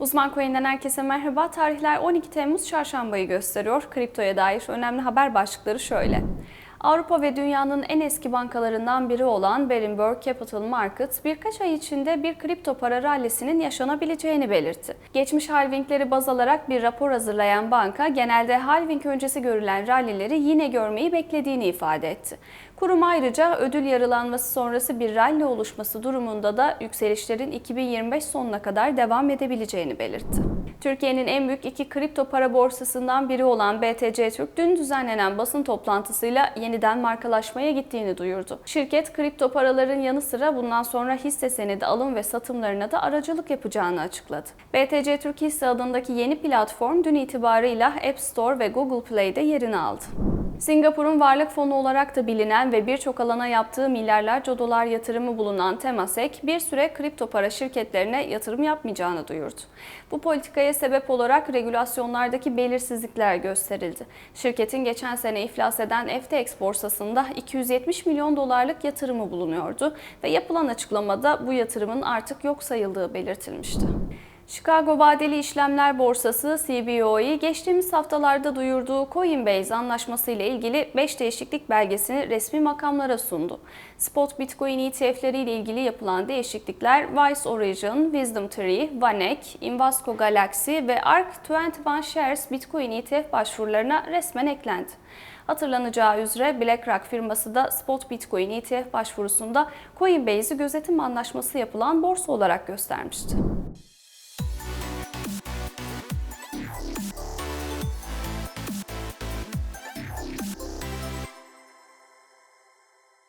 Uzman Coin'den herkese merhaba. Tarihler 12 Temmuz Çarşambayı gösteriyor. Kriptoya dair önemli haber başlıkları şöyle. Avrupa ve dünyanın en eski bankalarından biri olan Berenberg Capital Markets birkaç ay içinde bir kripto para rallisinin yaşanabileceğini belirtti. Geçmiş halvingleri baz alarak bir rapor hazırlayan banka genelde halving öncesi görülen rallileri yine görmeyi beklediğini ifade etti. Kurum ayrıca ödül yarılanması sonrası bir rally oluşması durumunda da yükselişlerin 2025 sonuna kadar devam edebileceğini belirtti. Türkiye'nin en büyük iki kripto para borsasından biri olan BTC Türk dün düzenlenen basın toplantısıyla yeniden markalaşmaya gittiğini duyurdu. Şirket kripto paraların yanı sıra bundan sonra hisse senedi alım ve satımlarına da aracılık yapacağını açıkladı. BTC Türk hisse adındaki yeni platform dün itibarıyla App Store ve Google Play'de yerini aldı. Singapur'un varlık fonu olarak da bilinen ve birçok alana yaptığı milyarlarca dolar yatırımı bulunan Temasek bir süre kripto para şirketlerine yatırım yapmayacağını duyurdu. Bu politikaya sebep olarak regülasyonlardaki belirsizlikler gösterildi. Şirketin geçen sene iflas eden FTX borsasında 270 milyon dolarlık yatırımı bulunuyordu ve yapılan açıklamada bu yatırımın artık yok sayıldığı belirtilmişti. Chicago Vadeli İşlemler Borsası CBOE geçtiğimiz haftalarda duyurduğu Coinbase anlaşması ile ilgili 5 değişiklik belgesini resmi makamlara sundu. Spot Bitcoin ETF'leri ile ilgili yapılan değişiklikler Vice Origin, Wisdom Tree, Vanek, Invesco Galaxy ve ARK 21 Shares Bitcoin ETF başvurularına resmen eklendi. Hatırlanacağı üzere BlackRock firması da Spot Bitcoin ETF başvurusunda Coinbase'i gözetim anlaşması yapılan borsa olarak göstermişti.